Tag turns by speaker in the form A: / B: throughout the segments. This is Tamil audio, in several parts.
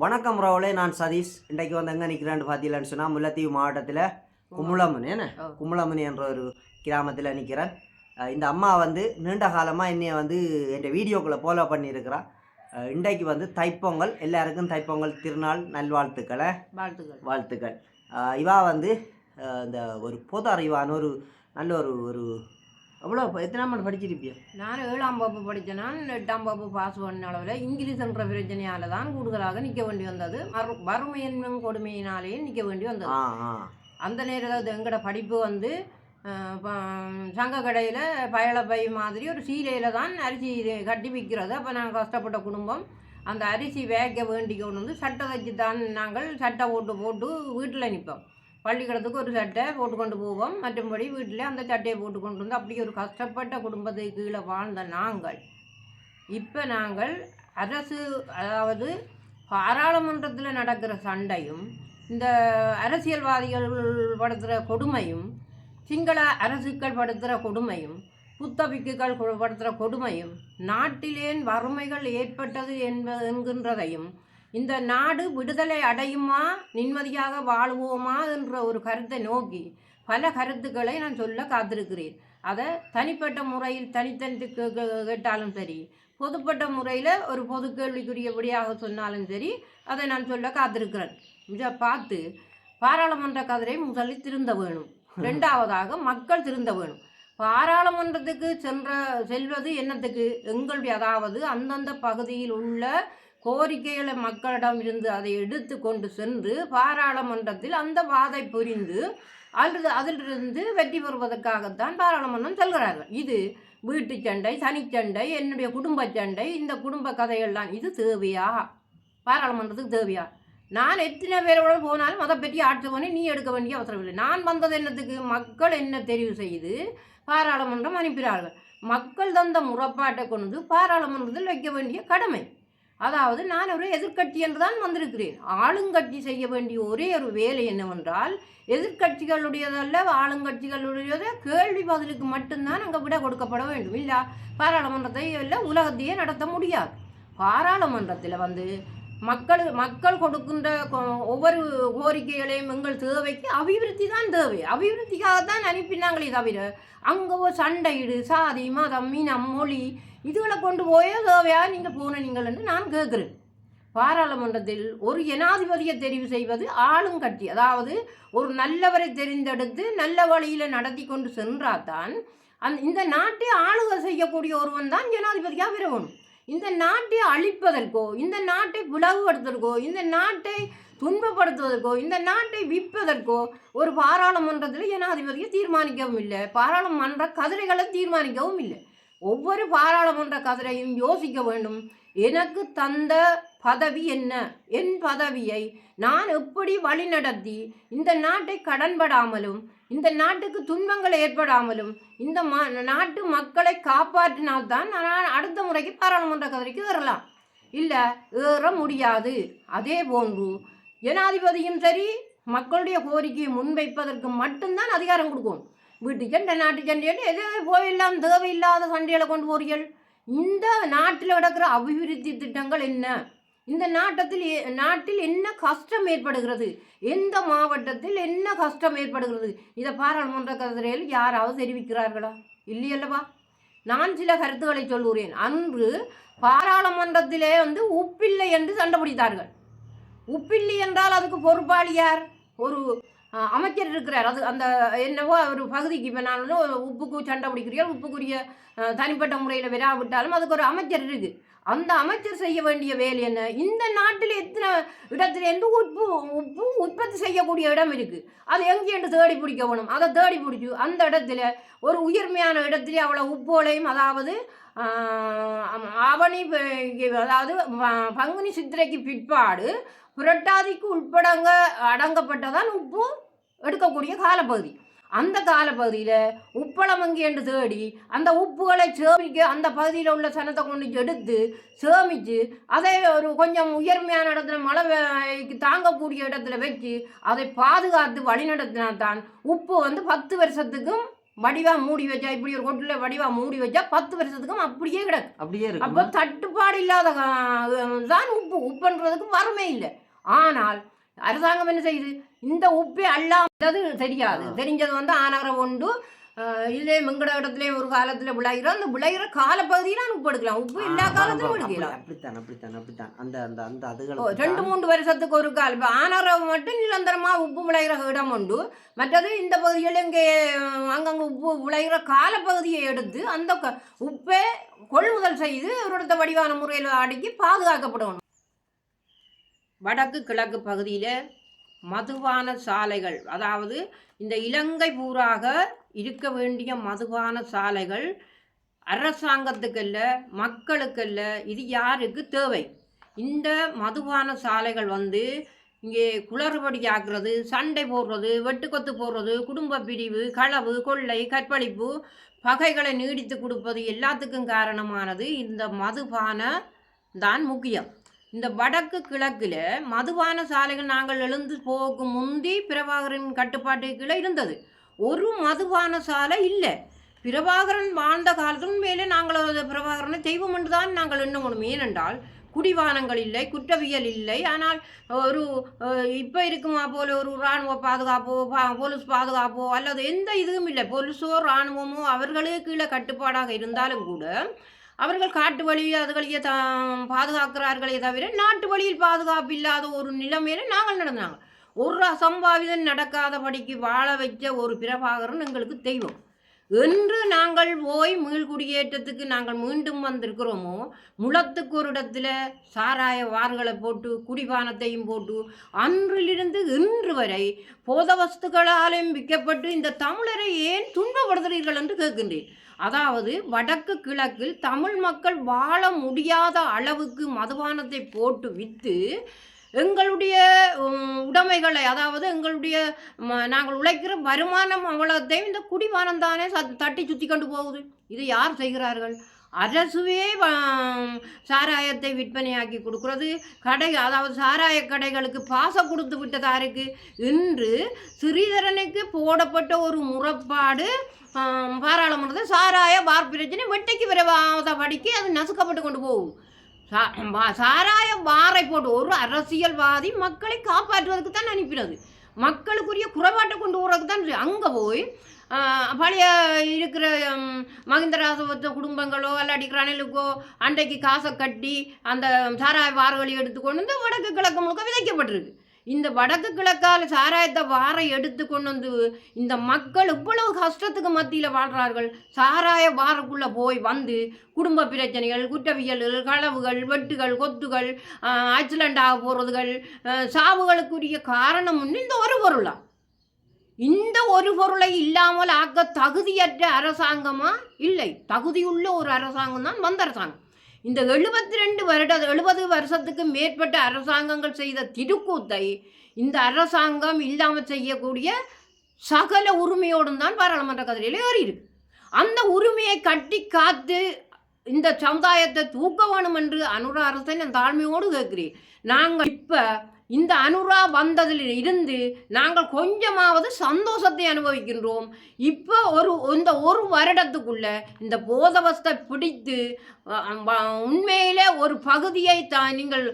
A: வணக்கம் ராவலே நான் சதீஷ். இன்றைக்கு வந்து எங்கே நிற்கிறேன்னு பார்த்தீங்கன்னு சொன்னால் முல்லைத்தீவு மாவட்டத்தில் குமுளமன் என்ன. குமுளமன் என்ற ஒரு கிராமத்தில் நிற்கிறேன் இந்த அம்மா வந்து நீண்ட காலமாக என்னைய வந்து என் வீடியோக்களை ஃபாலோ பண்ணியிருக்கிறா. அஹ் இன்றைக்கு வந்து தைப்பொங்கல். எல்லாருக்கும் தைப்பொங்கல் திருநாள் நல்வாழ்த்துக்களை.
B: வாழ்த்துக்கள்.
A: வாழ்த்துக்கள். இவா வந்து இந்த ஒரு பொது அறிவான ஒரு நல்ல ஒரு ஒரு எவ்வளோ எத்தனை ஆண்டு படிச்சிருப்பியா?
B: நான் ஏழாம் வகுப்பு படித்தேன் நான் எட்டாம் வகுப்பு பாஸ் பண்ண அளவில் இங்கிலீஷ் என்ற பிரச்சனையால தான் கூடுதலாக நிற்க வேண்டி வந்தது. மறு வறுமை என்னும் கொடுமையினாலேயே நிற்க வேண்டி வந்தது. அந்த நேரத்தில் எங்களோட படிப்பு வந்து சங்க கடையில் பயளப்பை மாதிரி ஒரு சீலையில் தான் அரிசி கட்டி விற்கிறது அப்போ நாங்கள் கஷ்டப்பட்ட குடும்பம். அந்த அரிசி வேக வேண்டி கொண்டு வந்து சட்டை தைச்சு தான் நாங்கள் சட்டை போட்டு போட்டு வீட்டில் நிற்போம் பள்ளிக்கூடத்துக்கு ஒரு சட்டை போட்டு கொண்டு போவோம். மற்றபடி வீட்டில் அந்த சட்டையை போட்டு கொண்டு வந்து அப்படி ஒரு கஷ்டப்பட்ட குடும்பத்துக்கு கீழே வாழ்ந்த நாங்கள். இப்போ நாங்கள் அரசு அதாவது பாராளுமன்றத்தில் நடக்கிற சண்டையும் இந்த அரசியல்வாதிகள் படுத்துகிற கொடுமையும் சிங்கள அரசுக்கள் படுத்துகிற கொடுமையும் புத்தபிக்குகள் படுத்துகிற கொடுமையும் நாட்டிலேன் வறுமைகள் ஏற்பட்டது என்ப என்கின்றதையும் இந்த நாடு விடுதலை அடையுமா? நிம்மதியாக வாழ்வோமா? என்ற ஒரு கருத்தை நோக்கி பல கருத்துக்களை நான் சொல்ல காத்திருக்கிறேன். அதை தனிப்பட்ட முறையில் தனித்தனி கே- கேட்டாலும் சரி பொதுப்பட்ட முறையில் ஒரு பொது கேள்விக்குரியபடியாக சொன்னாலும் சரி அதை நான் சொல்ல காத்திருக்கிறேன். இதை பார்த்து பாராளுமன்ற கதிரை முதலில் திருந்த வேணும். ரெண்டாவதாக மக்கள் திருந்த வேணும். பாராளுமன்றத்துக்கு சென்ற செல்வது என்னத்துக்கு? எங்களுடைய அதாவது அந்தந்த பகுதியில் உள்ள கோரிக்கைகளை மக்களிடம் இருந்து அதை எடுத்து கொண்டு சென்று பாராளுமன்றத்தில் அந்த வாதை புரிந்து அல்லது அதிலிருந்து வெற்றி பெறுவதற்காகத்தான் பாராளுமன்றம் செல்கிறார்கள். இது வீட்டு சண்டை தனிச்சண்டை என்னுடைய குடும்ப சண்டை இந்த குடும்ப கதையெல்லாம் இது தேவையா? பாராளுமன்றத்துக்கு தேவையா? நான் எத்தனை பேரோட போனாலும் அதை பற்றி ஆட்சேபனை நீ எடுக்க வேண்டிய அவசரம் இல்லை. நான் வந்தது என்னத்துக்கு? மக்கள் என்ன தெரிவு செய்து பாராளுமன்றம் அனுப்பினார்கள். மக்கள் தந்த முறைப்பாட்டை கொண்டு வந்து பாராளுமன்றத்தில் வைக்க வேண்டிய கடமை. அதாவது நான் ஒரு எதிர்க்கட்சி என்று தான் வந்திருக்கிறேன். ஆளுங்கட்சி செய்ய வேண்டிய ஒரே ஒரு வேலை என்னவென்றால் எதிர்க்கட்சிகளுடையதல்ல ஆளுங்கட்சிகளுடையத கேள்வி பதிலுக்கு மட்டும்தான் அங்கே விட கொடுக்கப்பட வேண்டும். இல்லை பாராளுமன்றத்தை இல்லை உலகத்தையே நடத்த முடியாது. பாராளுமன்றத்தில் வந்து மக்கள் மக்கள் கொடுக்கின்ற ஒவ்வொரு கோரிக்கைகளையும் எங்கள் தேவைக்கு அபிவிருத்தி தான் தேவை. அபிவிருத்திக்காக தான் அனுப்பினாங்களே தவிர அங்கே ஒரு சண்டையிடு சாதி மதம் இனம் மொழி இதுகளை கொண்டு போயே தேவையா நீங்கள் போன நீங்கள் என்று நான் கேட்குறேன். பாராளுமன்றத்தில் ஒரு ஜனாதிபதியை தெரிவு செய்வது ஆளுங்கட்சி அதாவது ஒரு நல்லவரை தெரிந்தெடுத்து நல்ல வழியில் நடத்தி கொண்டு சென்றாதான் அந் இந்த நாட்டை ஆளுகை செய்யக்கூடிய ஒருவன் தான் ஜனாதிபதியாக வரணும் இந்த நாட்டை அழிப்பதற்கோ இந்த நாட்டை பிளவுபடுத்துவதற்கோ இந்த நாட்டை துன்பப்படுத்துவதற்கோ இந்த நாட்டை விற்பதற்கோ ஒரு பாராளுமன்றத்தில் ஜனாதிபதியை தீர்மானிக்கவும் இல்லை. பாராளுமன்ற கதிரைகளை தீர்மானிக்கவும் இல்லை. ஒவ்வொரு பாராளுமன்ற கதிரையும் யோசிக்க வேண்டும். எனக்கு தந்த பதவி என்ன? என் பதவியை நான் எப்படி வழிநடத்தி இந்த நாட்டை கடன்படாமலும் இந்த நாட்டுக்கு துன்பங்கள் ஏற்படாமலும் இந்த ம நாட்டு மக்களை காப்பாற்றினால்தான் நான் அடுத்த முறைக்கு பாராளுமன்ற கதிரைக்கு வரலாம் இல்லை ஏற முடியாது. அதே போன்று ஜனாதிபதியும் சரி மக்களுடைய கோரிக்கையை முன்வைப்பதற்கு மட்டும்தான் அதிகாரம் கொடுக்கும். வீட்டு சண்டை நாட்டு சண்டை எது போயெல்லாம் தேவையில்லாத சண்டைகளை கொண்டு போறீர்கள். இந்த நாட்டில் நடக்கிற அபிவிருத்தி திட்டங்கள் என்ன? இந்த நாட்டத்தில் நாட்டில் என்ன கஷ்டம் ஏற்படுகிறது? எந்த மாவட்டத்தில் என்ன கஷ்டம் ஏற்படுகிறது? இதை பாராளுமன்ற கதிரையில் யாராவது தெரிவிக்கிறார்களா? இல்லையல்லவா? நான் சில கருத்துக்களை சொல்கிறேன் அன்று பாராளுமன்றத்திலே வந்து உப்பில்லை என்று சண்டை பிடித்தார்கள். உப்பில்லை என்றால் அதுக்கு பொறுப்பாளி யார்? ஒரு அமைச்சர் இருக்கிறார். அது அந்த என்னவோ ஒரு பகுதிக்கு இப்போ நான் வந்து ஒரு உப்புக்கு சண்டை பிடிக்கிறீர்கள் உப்புக்குரிய தனிப்பட்ட முறையில் விடாவிட்டாலும் அதுக்கு ஒரு அமைச்சர் இருக்குது அந்த அமைச்சர் செய்ய வேண்டிய வேலை என்ன? இந்த நாட்டில் எத்தனை இடத்துல இருந்து உப்பு உப்பு உற்பத்தி செய்யக்கூடிய இடம் இருக்குது அது எங்கேன்னு தேடி பிடிக்க வேணும். அதை தேடி பிடிச்சி அந்த இடத்துல ஒரு உயர்மையான இடத்துல அவ்வளோ உப்போலையும் அதாவது அவனி ஆவணி அதாவது பங்குனி சித்திரைக்கு பிற்பாடு புரட்டாதிக்கு உட்படங்க அடங்கப்பட்டதான் உப்பு எடுக்கக்கூடிய காலப்பகுதி. அந்த காலப்பகுதியில் உப்பளமங்கி என்று தேடி அந்த உப்புகளை சேமிக்க அந்த பகுதியில் உள்ள சனத்தை கொண்டு எடுத்து சேமித்து அதை ஒரு கொஞ்சம் உயர்மையான இடத்துல மழை வே- தாங்கக்கூடிய இடத்துல வச்சு அதை பாதுகாத்து வழிநடத்தினா தான் உப்பு வந்து பத்து வருஷத்துக்கும் வடிவா மூடி வச்சா இப்படி ஒரு கொட்டில வடிவா மூடி வச்சா பத்து வருஷத்துக்கும் அப்படியே கிடக்கு.
A: அப்படியே
B: அப்போ தட்டுப்பாடு இல்லாத தான் உப்பு. உப்புன்றதுக்கு வறுமை இல்லை. ஆனால் அரசாங்கம் என்ன செய்யுது? இந்த உப்பே அல்லாதது தெரியாது. தெரிஞ்சது வந்து ஆனகரம் உண்டு இதுலேயே எங்கட இடத்துலயும் ஒரு காலத்துல விளையிறோம் அந்த விளையிற காலப்பகுதியில உப்பு எடுக்கலாம். உப்பு எல்லா காலத்திலும் எடுக்கலாம்
A: அப்படித்தான் அப்படித்தான் அப்படித்தான். அந்த அந்த அந்த
B: ஓ,
A: அதுகளுக்கு
B: ரெண்டு மூன்று வருஷத்துக்கு ஒரு கால் இப்போ ஆனரவு மட்டும் நிரந்தரமா உப்பு விளையிற இடம் உண்டு. மற்றது இந்த பகுதியில் இங்கே அங்கங்கே உப்பு விளையிற காலப்பகுதியை எடுத்து அந்த உப்பை கொள்முதல் செய்து ஒரு இடத்த வடிவான முறையில் அடுக்கி பாதுகாக்கப்படணும். வடக்கு கிழக்கு பகுதியில் மதுபான சாலைகள் அதாவது இந்த இலங்கை பூராக இருக்க வேண்டிய மதுபான சாலைகள் அரசாங்கத்துக்கல்ல மக்களுக்கல்ல இது யாருக்கு தேவை? இந்த மதுபான சாலைகள் வந்து இங்கே குளறுபடி ஆக்குறது சண்டை போடுறது வெட்டுக்கொத்து போடுறது குடும்ப பிரிவு களவு கொள்ளை கற்பழிப்பு பகைகளை நீடித்து கொடுப்பது எல்லாத்துக்கும் காரணமானது இந்த மதுபான தான் முக்கியம். இந்த வடக்கு கிழக்கில் மதுபான சாலைகள் நாங்கள் எழுந்து போகும் முந்தி பிரபாகரன் கட்டுப்பாட்டு கீழே இருந்தது. ஒரு மதுபான சாலை இல்லை. பிரபாகரன் வாழ்ந்த காலத்தின் மேலே நாங்கள் அது பிரபாகரனை தெய்வம் என்று தான் நாங்கள் எண்ணணும் ஏனென்றால் குடிவானங்கள் இல்லை குற்றவியல் இல்லை. ஆனால் ஒரு இப்போ இருக்குமா போல ஒரு இராணுவ பாதுகாப்போ பா- போலீஸ் பாதுகாப்போ அல்லது எந்த இதுவும் இல்லை. போலீஸோ இராணுவமோ அவர்களே கீழே கட்டுப்பாடாக இருந்தாலும் கூட அவர்கள் காட்டு வழி அதுகளையே த பாதுகாக்கிறார்களே தவிர நாட்டு வழியில் பாதுகாப்பு இல்லாத ஒரு நிலைமையில நாங்கள் நடந்தாங்க. ஒரு அசம்பாவிதம் நடக்காதபடிக்கு வாழ வைச்ச ஒரு பிரபாகரன் எங்களுக்கு தெய்வம். என்று நாங்கள் போய் மீள்குடியேற்றத்துக்கு நாங்கள் மீண்டும் வந்திருக்கிறோமோ முளத்துக்கு ஒரு இடத்துல சாராய வார்களை போட்டு குடிபானத்தையும் போட்டு அன்றிலிருந்து இன்று வரை போத போதவஸ்துகளாலும் விற்கப்பட்டு இந்த தமிழரை ஏன் துன்பப்படுத்துகிறீர்கள் என்று கேட்கின்றேன். அதாவது வடக்கு கிழக்கில் தமிழ் மக்கள் வாழ முடியாத அளவுக்கு மதுபானத்தை போட்டு விற்று எங்களுடைய உடைமைகளை அதாவது எங்களுடைய நாங்கள் உழைக்கிற வருமானம் அவ்வளோத்தையும் இந்த குடிபானம் தானே சத்- தட்டி சுற்றி கொண்டு போகுது. இது யார் செய்கிறார்கள்? அரசுவே சாராயத்தை விற்பனையாக்கி கொடுக்கறது. கடை அதாவது சாராய கடைகளுக்கு பாசம் கொடுத்து விட்டதாருக்கு இன்று ஸ்ரீதரனுக்கு போடப்பட்ட ஒரு முறைப்பாடு பாராளுமன்றத்தில் சாராய பார் பிரச்சனை வெட்டைக்கு விரைவாத படிக்கு அது நசுக்கப்பட்டு கொண்டு போகும். சா- சாராய பாரை போட்டு ஒரு அரசியல்வாதி மக்களை காப்பாற்றுவதற்கு தான் அனுப்பினது. மக்களுக்குரிய குறைபாட்டை கொண்டு போகிறதுக்கு தான் அங்கே போய் பழைய இருக்கிற ம், மகிந்த ராசபத்த குடும்பங்களோ அல்லாடி ரணிலுக்கோ அன்றைக்கு காசை கட்டி அந்த சாராய வார்களை எடுத்துக்கொண்டு வந்து வடக்கு கிழக்கு முழுக்க விதைக்கப்பட்டிருக்கு. இந்த வடக்கு கிழக்கால் சாராயத்தை வார எடுத்து கொண்டு வந்து இந்த மக்கள் இவ்வளவு கஷ்டத்துக்கு மத்தியில் வாழ்கிறார்கள் சாராய வாரக்குள்ளே போய் வந்து குடும்ப பிரச்சனைகள் குற்றவியல்கள் களவுகள் வெட்டுகள் கொத்துகள் ஆக்சிடெண்ட் ஆக போகிறதுகள் சாவுகளுக்குரிய காரணம் ஒன்று இந்த ஒரு பொருளா? இந்த ஒரு பொருளை இல்லாமல் ஆக்க தகுதியற்ற அரசாங்கமா? இல்லை. தகுதியுள்ள ஒரு அரசாங்கம் தான் வந்த அரசாங்கம். இந்த எழுபத்தி ரெண்டு வருட எழுபது வருஷத்துக்கு மேற்பட்ட அரசாங்கங்கள் செய்த திருக்கூத்தை இந்த அரசாங்கம் இல்லாமல் செய்யக்கூடிய சகல உரிமையோடும் தான் பாராளுமன்ற கதிரையில் ஏறியிருக்கு. அந்த உரிமையை கட்டி காத்து இந்த சமுதாயத்தை தூக்க வேணும் என்று அனுர அரசன் நான் தாழ்மையோடு கேட்கிறேன். நாங்கள் இப்போ இந்த அனுரா வந்ததில் இருந்து நாங்கள் கொஞ்சமாவது சந்தோஷத்தை அனுபவிக்கின்றோம். இப்போ ஒரு இந்த ஒரு வருடத்துக்குள்ள இந்த போதவஸ்தை பிடித்து உண்மையிலே ஒரு பகுதியை த நீங்கள்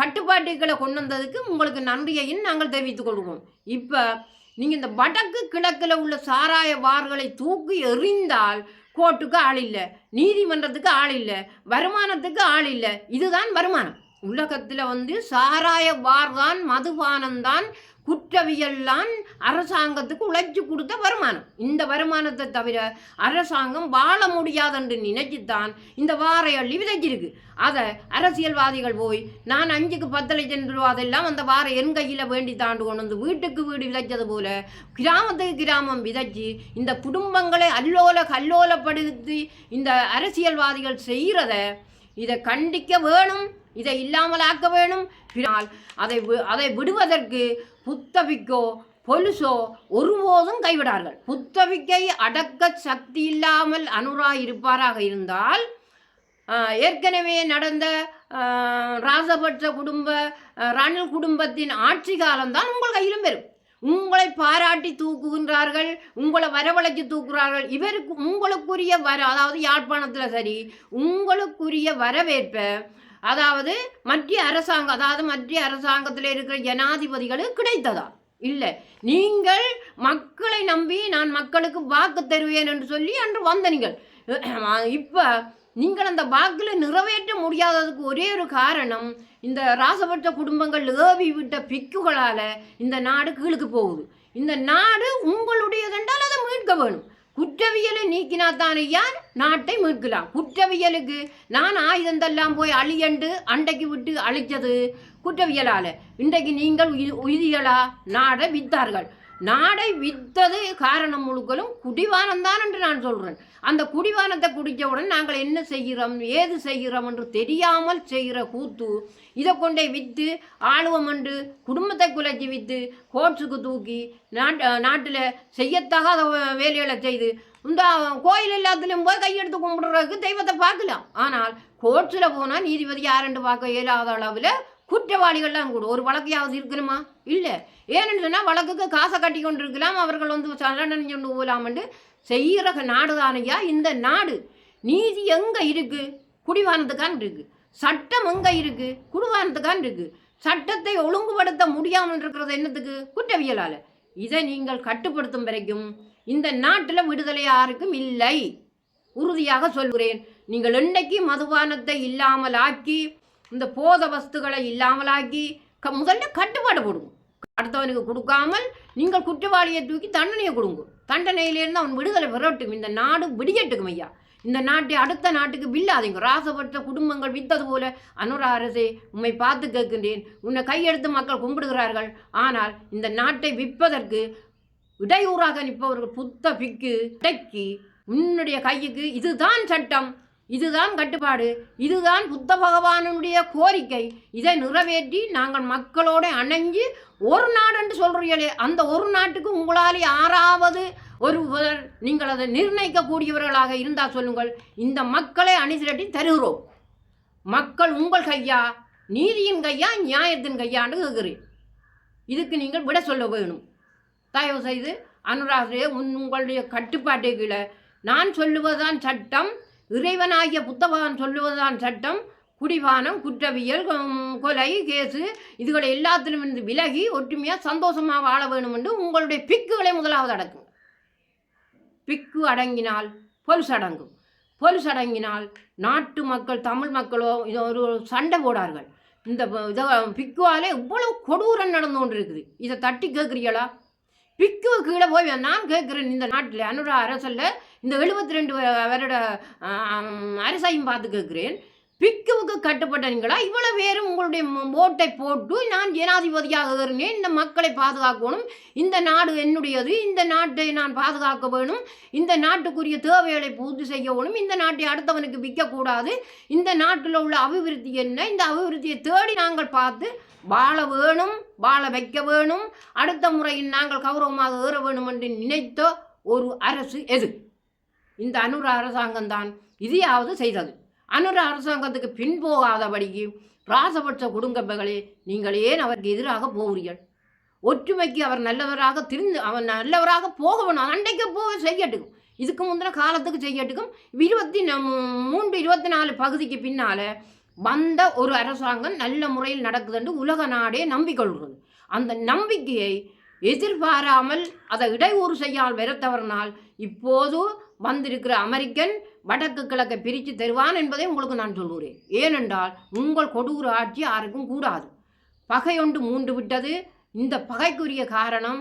B: கட்டுப்பாட்டுகளை கொண்டு வந்ததுக்கு உங்களுக்கு நன்றியையும் நாங்கள் தெரிவித்துக் கொள்வோம். இப்போ நீங்கள் இந்த வடக்கு கிழக்கில் உள்ள சாராய வார்களை தூக்கி எறிந்தால் கோர்ட்டுக்கு ஆள் இல்லை நீதிமன்றத்துக்கு ஆள் இல்லை வருமானத்துக்கு ஆள் இல்லை. இதுதான் வருமானம். உலகத்தில் வந்து சாராய பார் தான் மதுபானம் தான் அரசாங்கத்துக்கு உழைச்சி கொடுத்த வருமானம். இந்த வருமானத்தை தவிர அரசாங்கம் வாழ முடியாதென்று நினைச்சுத்தான் இந்த வாரை அள்ளி விதைச்சிருக்கு. அதை அரசியல்வாதிகள் போய் நான் அஞ்சுக்கு பத்து லட்சம் ரூபா அதெல்லாம் அந்த வாரை என் கையில் வேண்டி தாண்டு கொண்டு வந்து வீட்டுக்கு வீடு விதைச்சது போல கிராமத்துக்கு கிராமம் விதைச்சு இந்த குடும்பங்களை அல்லோல கல்லோலப்படுத்தி இந்த அரசியல்வாதிகள் செய்கிறத இதை கண்டிக்க வேணும். இதை இல்லாமலாக்க வேணும். பின்னால் அதை அதை விடுவதற்கு புத்தபிக்கோ பொலுசோ ஒருபோதும் கைவிடார்கள். புத்தபிக்கை அடக்க சக்தி இல்லாமல் அனுரா இருப்பாராக இருந்தால் ஏற்கனவே நடந்த ராசபட்ச குடும்ப ரணில் குடும்பத்தின் ஆட்சி காலம்தான் உங்கள் கையிலும் வரும். உங்களை பாராட்டி தூக்குகின்றார்கள் உங்களை வரவழைச்சு தூக்குறார்கள் இவருக்கு உங்களுக்குரிய வர அதாவது யாழ்ப்பாணத்தில் சரி உங்களுக்குரிய வரவேற்பை அதாவது மத்திய அரசாங்கம் அதாவது மத்திய அரசாங்கத்தில் இருக்கிற ஜனாதிபதிகளுக்கு கிடைத்ததா? இல்லை. நீங்கள் மக்களை நம்பி நான் மக்களுக்கு வாக்கு தருவேன் என்று சொல்லி அன்று வந்த நீங்கள். இப்போ நீங்கள் அந்த வாக்கில் நிறைவேற்ற முடியாததுக்கு ஒரே ஒரு காரணம் இந்த ராசபட்ச குடும்பங்கள் ஏவி விட்ட பிக்குகளால் இந்த நாடு கீழுக்கு போகுது. இந்த நாடு உங்களுடையதென்றால் அதை மீட்க வேணும். குற்றவியலை நீக்கினாத்தானையா நாட்டை மீட்கலாம் குற்றவியலுக்கு நான் ஆயுதந்தெல்லாம் போய் அழியண்டு அண்டைக்கு விட்டு அழிச்சது குற்றவியலால். இன்றைக்கு நீங்கள் உயிர் உயிரியலா? நாடை வித்தார்கள். நாடை வித்தது காரணம் முழுக்கலும் குடிவானம் தான் என்று நான் சொல்கிறேன் அந்த குடிவானத்தை குடித்தவுடன் நாங்கள் என்ன செய்கிறோம் ஏது செய்கிறோம் என்று தெரியாமல் செய்கிற கூத்து இதை கொண்டே விற்று ஆளுவம் என்று குடும்பத்தை குலைச்சி விற்று கோட்ஸுக்கு தூக்கி நாட் நாட்டில் செய்யத்தகாத வேலைகளை செய்து இந்த கோயில் எல்லாத்துலேயும் போய் கையெடுத்து கும்பிடுறதுக்கு தெய்வத்தை பார்க்கலாம். ஆனால் கோர்ட்ஸில் போனால் நீதிபதி யாருன்னு பார்க்க இயலாத அளவில் குற்றவாளிகள்லாம் கூட ஒரு வழக்கையாவது இருக்கணுமா? இல்லை. ஏன்னு சொன்னால் வழக்குக்கு காசை கட்டி கொண்டு இருக்கலாம் அவர்கள் வந்து சரணம் கொண்டு போகலாம்னு செய்கிற நாடு தானையா இந்த நாடு. நீதி எங்கே இருக்குது குடிவானத்துக்கான் இருக்குது சட்டம் எங்கே இருக்குது குடிவானத்துக்கான் இருக்குது சட்டத்தை ஒழுங்குபடுத்த முடியாமல் இருக்கிறது என்னத்துக்கு? குற்றவியலால். இதை நீங்கள் கட்டுப்படுத்தும் வரைக்கும் இந்த நாட்டில் விடுதலை யாருக்கும் இல்லை. உறுதியாக சொல்கிறேன். நீங்கள் என்னைக்கு மதுபானத்தை இல்லாமல் ஆக்கி இந்த போத வஸ்துகளை இல்லாமலாக்கி க முதல்ல கட்டுப்பாடு போடுங்க. அடுத்தவனுக்கு கொடுக்காமல் நீங்கள் குற்றவாளியை தூக்கி தண்டனையை கொடுங்க. தண்டனையிலேருந்து அவன் விடுதலை பெறட்டும். இந்த நாடு விடியட்டுக்கும் ஐயா. இந்த நாட்டை அடுத்த நாட்டுக்கு வில்லாதீங்க ராசப்பட்ட குடும்பங்கள் வித்தது போல அனுரா அரசே உண்மை பார்த்து கேட்கின்றேன். உன்னை கையெடுத்து மக்கள் கும்பிடுகிறார்கள். ஆனால் இந்த நாட்டை விற்பதற்கு இடையூறாக நிற்பவர்கள் புத்த பிக்கு இடைக்கு உன்னுடைய கையுக்கு இதுதான் சட்டம். இதுதான் கட்டுப்பாடு. இதுதான் புத்த பகவானுடைய கோரிக்கை. இதை நிறைவேற்றி நாங்கள் மக்களோட அணைஞ்சு ஒரு நாடுன்னு சொல்கிறீங்களே அந்த ஒரு நாட்டுக்கு உங்களால் யாராவது ஒருவர் நீங்கள் அதை நிர்ணயிக்கக்கூடியவர்களாக இருந்தால் சொல்லுங்கள். இந்த மக்களை அணிதிரட்டி தருகிறோம். மக்கள் உங்கள் கையா நீதியின் கையா நியாயத்தின் கையான்னு கேட்குறேன். இதுக்கு நீங்கள் விட சொல்ல வேணும். தயவு செய்து அனுராசே உன் உங்களுடைய கட்டுப்பாட்டை கீழே. நான் சொல்லுவதுதான் சட்டம் இறைவனாகிய புத்தகவான் சொல்லுவதுதான் சட்டம். குடிபானம் குற்றவியல் கொலை கேஸு இதுகளை எல்லாத்திலும் இருந்து விலகி ஒற்றுமையாக சந்தோஷமாக வாழ வேணும் என்று உங்களுடைய பிக்குகளை முதலாவது அடக்குங்க பிக்கு அடங்கினால் பொலுசு அடங்கும். பொலுசு அடங்கினால் நாட்டு மக்கள் தமிழ் மக்களோ இது ஒரு சண்டை போடார்கள். இந்த இதை பிக்குவாலே இவ்வளவு கொடூரம் நடந்து கொண்டு இருக்குது இதை தட்டி கேட்குறீங்களா பிக்கு கீழே போய் நான் கேட்குறேன். இந்த நாட்டில் அனுரா அரசில் இந்த எழுபத்தி ரெண்டு வருட அரசையும் பார்த்து கேட்குறேன். பிக்குவுக்கு கட்டுப்பட்டீங்களா இவ்வளோ பேரும் உங்களுடைய ஓட்டை போட்டு நான் ஜனாதிபதியாக இருந்தேன் இந்த மக்களை பாதுகாக்கணும். இந்த நாடு என்னுடையது. இந்த நாட்டை நான் பாதுகாக்க வேணும். இந்த நாட்டுக்குரிய தேவைகளை பூர்த்தி செய்ய வேணும். இந்த நாட்டை அடுத்தவனுக்கு விற்கக்கூடாது. இந்த நாட்டில் உள்ள அபிவிருத்தி என்ன? இந்த அபிவிருத்தியை தேடி நாங்கள் பார்த்து வாழ வேணும் வாழ வைக்க வேணும். அடுத்த முறையில் நாங்கள் கௌரவமாக ஏற வேணும் என்று நினைத்த ஒரு அரசு எது? இந்த அனுர அரசாங்கம் தான் இதையாவது செய்தது. அனுர அரசாங்கத்துக்கு பின்போகாதபடிக்கு ராசபட்ச குடும்பங்களே நீங்கள் ஏன் அவருக்கு எதிராக போகிறீர்கள்? ஒற்றுமைக்கு அவர் நல்லவராக திருந்து அவர் நல்லவராக போக வேணும் அன்றைக்கு போக செய்யட்டுக்கும் இதுக்கு முந்தின காலத்துக்கு செய்யட்டுக்கும் இருபத்தி மூன்று இருபத்தி நாலு பகுதிக்கு பின்னால் வந்த ஒரு அரசாங்கம் நல்ல முறையில் நடக்குதுன்னு உலக நாடே நம்பிக்கொள்கிறது. அந்த நம்பிக்கையை எதிர்பாராமல் அதை இடையூறு செய்யாமல் வெறுத்தவர்னால் இப்போது வந்திருக்கிற அமெரிக்கன் வடக்கு கிழக்கை பிரித்து தருவான் என்பதை உங்களுக்கு நான் சொல்கிறேன் ஏனென்றால் உங்கள் கொடூர ஆட்சி யாருக்கும் கூடாது. பகையொன்று மூண்டு விட்டது. இந்த பகைக்குரிய காரணம்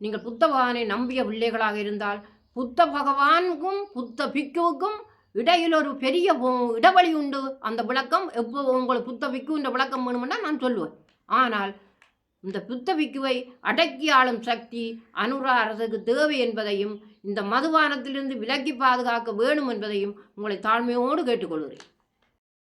B: நீங்கள் புத்த பகவானை நம்பிய பிள்ளைகளாக இருந்தால் புத்த பகவானுக்கும் புத்த பிக்குவுக்கும் இடையில் ஒரு பெரிய இடைவெளி உண்டு. அந்த விளக்கம் எப்போ உங்களுக்கு புத்த இந்த விளக்கம் வேணுமென்னா நான் சொல்லுவேன். ஆனால் இந்த புத்தவிக்குவை அடக்கி ஆளும் சக்தி அனுரா அரசுக்கு தேவை என்பதையும் இந்த மதுபானத்திலிருந்து விலக்கி பாதுகாக்க வேணும் என்பதையும் உங்களை தாழ்மையோடு கேட்டுக்கொள்கிறேன்.